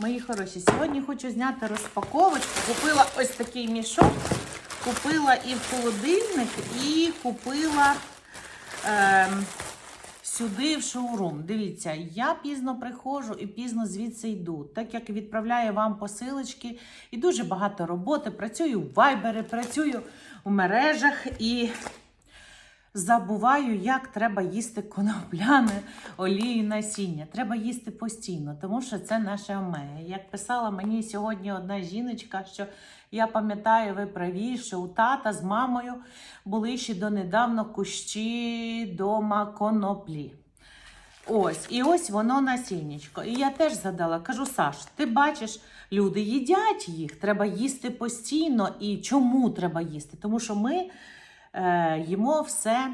Мої хороші, сьогодні хочу зняти розпаковочку. Купила ось такий мішок. Купила і в холодильник, і купила ем, сюди в шоурум. Дивіться, я пізно приходжу і пізно звідси йду. Так як відправляю вам посилочки і дуже багато роботи. Працюю в вайбері, працюю у мережах і забуваю, як треба їсти конопляне олію насіння. Треба їсти постійно, тому що це наше омега. Як писала мені сьогодні одна жіночка, що я пам'ятаю, ви праві, що у тата з мамою були ще донедавно кущі дома коноплі. Ось, і ось воно насіннячко. І я теж згадала, кажу, Саш, ти бачиш, люди їдять їх, треба їсти постійно. І чому треба їсти? Тому що ми їмо все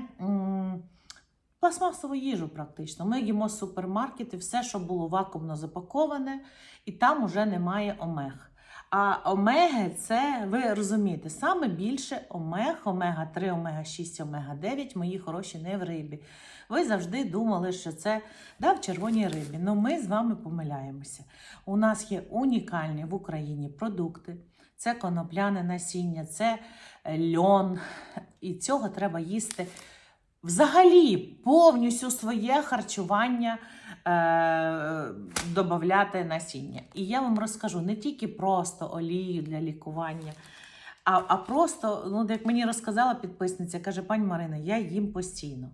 пластмасову їжу практично. Ми їмо з супермаркетів, все, що було вакуумно запаковане, і там уже немає омег. А омеги це, ви розумієте, саме більше омег, омега-3, омега-6, омега-9, мої хороші не в рибі. Ви завжди думали, що це да, в червоній рибі. Ну ми з вами помиляємося. У нас є унікальні в Україні продукти. Це конопляне насіння, це е, льон. І цього треба їсти взагалі повністю своє харчування е, додати насіння. І я вам розкажу не тільки просто олію для лікування, а, а просто, ну, як мені розказала підписниця, каже, пані Марина, я їм постійно.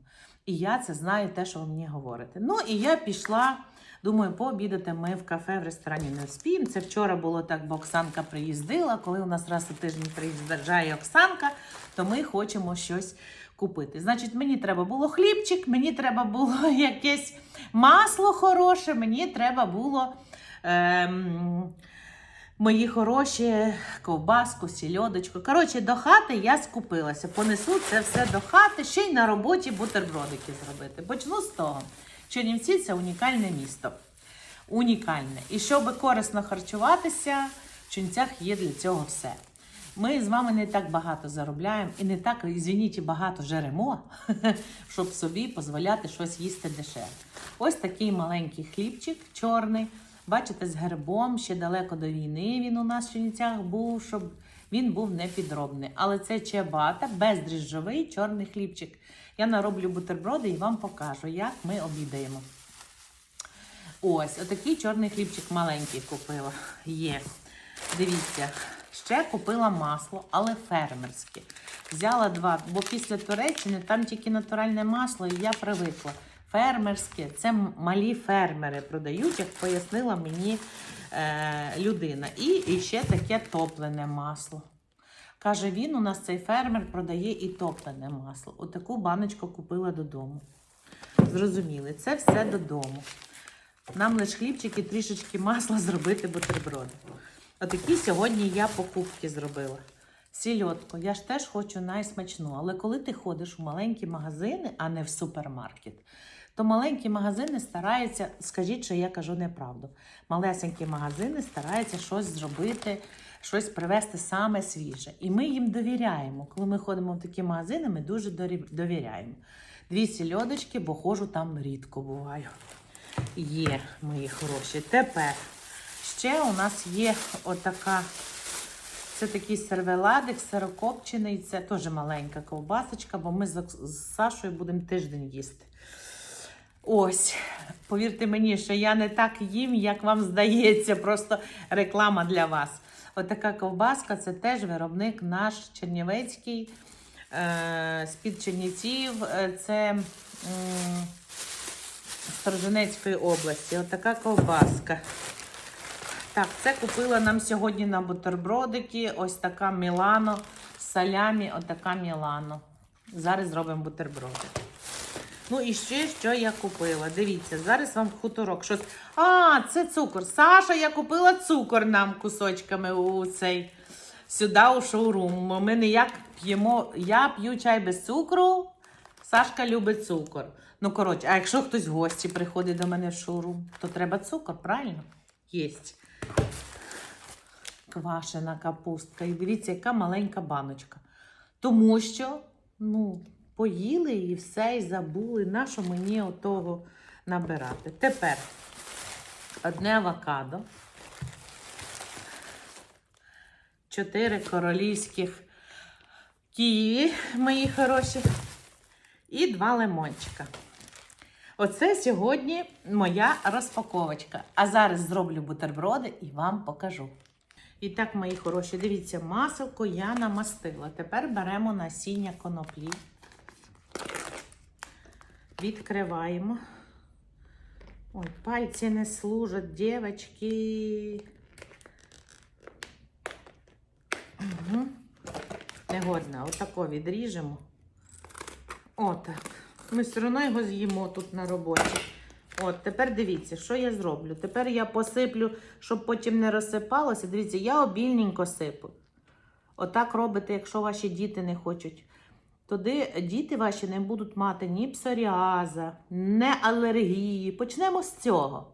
І я це знаю, те, що ви мені говорите. Ну, і я пішла. Думаю, пообідати ми в кафе, в ресторані не вспіємо. Це вчора було так, бо Оксанка приїздила. Коли у нас раз у тиждень приїжджає Оксанка, то ми хочемо щось купити. Значить, мені треба було хлібчик, мені треба було якесь масло хороше, мені треба було. Ем, Мої хороші ковбаску, сільодочку. Коротше, до хати я скупилася. Понесу це все до хати, ще й на роботі бутербродики зробити. Почну з того. Чернівці це унікальне місто. Унікальне. І щоб корисно харчуватися, в Чернівцях є для цього все. Ми з вами не так багато заробляємо і не так, звініть, багато жеремо, щоб собі дозволяти щось їсти дешеве. Ось такий маленький хлібчик чорний. Бачите, з гербом ще далеко до війни він у нас в Чернівцях був, щоб він був не підробний. Але це чебата, бездріжджовий чорний хлібчик. Я нароблю бутерброди і вам покажу, як ми обідаємо. Ось, отакий чорний хлібчик маленький купила. Є. Дивіться, ще купила масло, але фермерське. Взяла два, бо після Туреччини там тільки натуральне масло, і я привикла. Фермерське, це малі фермери продають, як пояснила мені е, людина. І, і ще таке топлене масло. Каже, він у нас цей фермер продає і топлене масло. Отаку баночку купила додому. Зрозуміли, це все додому. Нам лише хлібчик і трішечки масла зробити бутерброди. Отакі сьогодні я покупки зробила. Сільотку, я ж теж хочу найсмачну. Але коли ти ходиш у маленькі магазини, а не в супермаркет, то маленькі магазини стараються, скажіть, що я кажу неправду. Малесенькі магазини стараються щось зробити, щось привезти саме свіже. І ми їм довіряємо. Коли ми ходимо в такі магазини, ми дуже довіряємо. Дві сільодочки, бо ходжу там рідко буваю. Є, мої хороші. Тепер ще у нас є отака. Це такий сервеладик, сирокопчений, це теж маленька ковбасочка, бо ми з Сашою будемо тиждень їсти. Ось, повірте мені, що я не так їм, як вам здається, просто реклама для вас. Отака ковбаска це теж виробник наш Чернівецький, е, з-під Чернівців. Е, Це Сторожинецької області. Отака ковбаска. Так, це купила нам сьогодні на бутербродики. Ось така Мілано салямі, отака Мілано. Зараз зробимо бутерброди. Ну і ще що я купила. Дивіться, зараз вам хуторок. Щось. А, це цукор. Саша, я купила цукор нам кусочками у цей сюди у шоурум. Ми ніяк п'ємо. Я п'ю чай без цукру. Сашка любить цукор. Ну, коротше, а якщо хтось в гості приходить до мене в шоурум, то треба цукор, правильно? Єсть. Квашена капустка. І дивіться, яка маленька баночка. Тому що, ну, поїли і все, і забули. Нащо мені отого набирати? Тепер одне авокадо. чотири королівських ківі, мої хороші, і два лимончика. Оце сьогодні моя розпаковочка. А зараз зроблю бутерброди і вам покажу. І так, мої хороші, дивіться, маселко я намастила. Тепер беремо насіння коноплі. Відкриваємо. Ой, пальці не служать, дівчатки. Угу. Негодно, отако відріжемо. Отак. Ми все одно його з'їмо тут на роботі. От, тепер дивіться, що я зроблю. Тепер я посиплю, щоб потім не розсипалося. Дивіться, я обільненько сипу. Отак робите, якщо ваші діти не хочуть. Тоді діти ваші не будуть мати ні псоріаза, ні алергії. Почнемо з цього.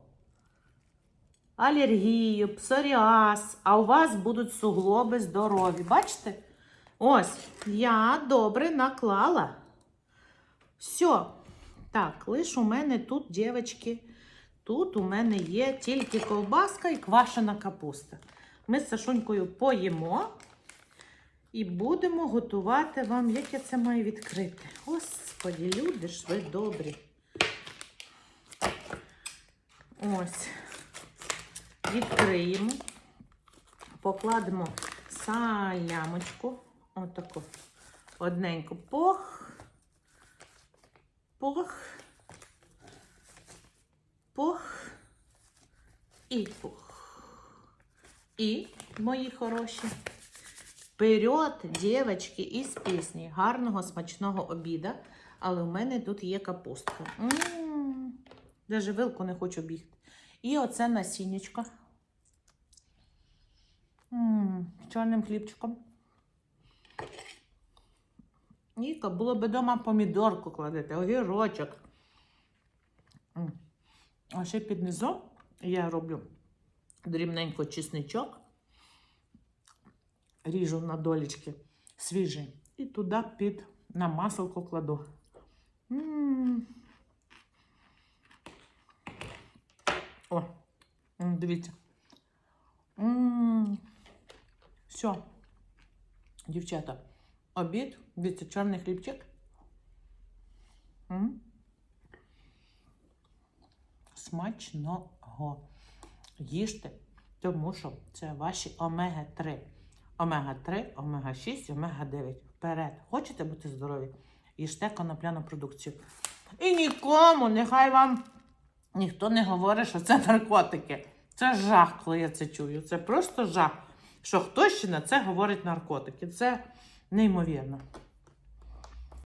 Алергію, псоріаз, а у вас будуть суглоби здорові. Бачите? Ось, я добре наклала. Все. Так, лиш у мене тут, дівчатки, тут у мене є тільки ковбаска і квашена капуста. Ми з Сашунькою поїмо і будемо готувати вам, як я це маю відкрити. Господі, люди ж ви добрі. Ось. Відкриємо, покладемо салямочку. Отаку. Одненьку пох. Пох. Пох. І пух. І, мої хороші, вперед, дівчатки, із пісні. Гарного смачного обіда. Але в мене тут є капустка. М-м-м. Даже вилку не хочу бігти. І оце насіннячко. З чорним хлібчиком. Ніка, було би вдома помідорку кладете, огірочок. А ще під низом я роблю дрібненько чесничок, ріжу на долічки свіжий. І туди під на маселку кладу. О, дивіться. Все. Дівчата, обід, дивіться, чорний хлібчик. Смачного. Їжте, тому що це ваші омега-3. Омега-3, омега-6, омега-9. Вперед. Хочете бути здорові? Їжте конопляну продукцію. І нікому, нехай вам ніхто не говорить, що це наркотики. Це жах, коли я це чую. Це просто жах. Що хтось ще на це говорить наркотики. Це неймовірно.